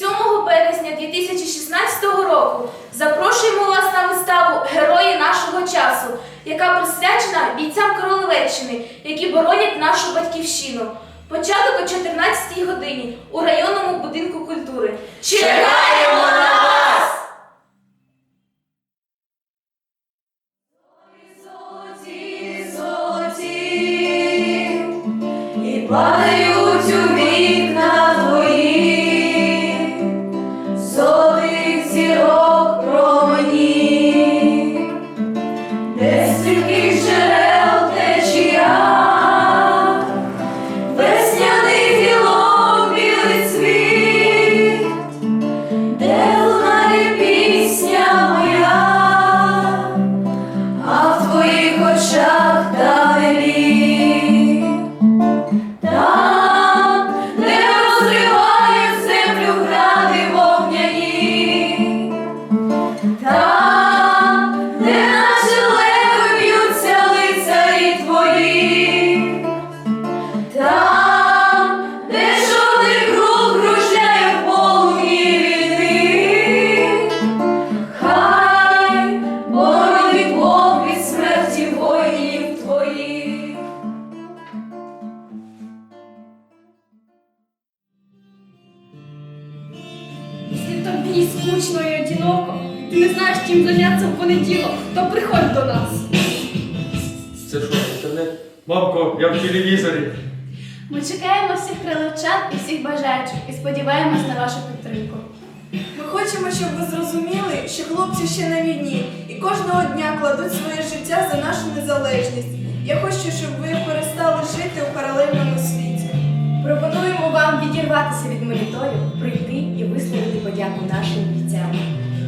7 березня 2016 року запрошуємо вас на виставу Герої нашого часу, яка присвячена бійцям Королевеччини, які боронять нашу батьківщину. Початок о 14 годині у районному будинку культури. Чекаємо! Скучно і одиноко, ти не знаєш, чим зайнятися в понеділок, то приходь до нас. Це що, інтернет? Мамко, я в телевізорі. Ми чекаємо всіх крилевчан і всіх бажаючих і сподіваємось на вашу підтримку. Ми хочемо, щоб ви зрозуміли, що хлопці ще на війні і кожного дня кладуть своє життя за нашу незалежність. Я хочу, щоб ви перестали жити у паралельному світі. Пропонуємо вам відірватися від моніторів, прийти і нашим бійцям.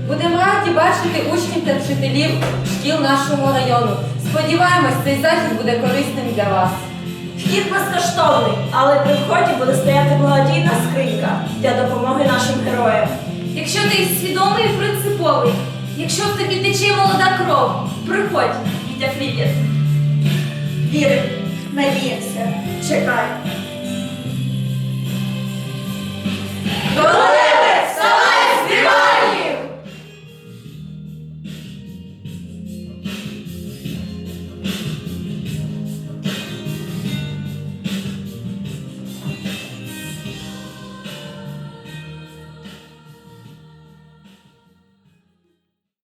Будемо раді бачити учнів та вчителів шкіл нашого району. Сподіваємось, цей захід буде корисним для вас. Вхід безкоштовний, але при вході буде стояти благодійна скринька для допомоги нашим героям. Якщо ти свідомий і принциповий, якщо в тобі тече молода кров, приходь, Вітя Фліпєр. Віри, надіємося, чекай.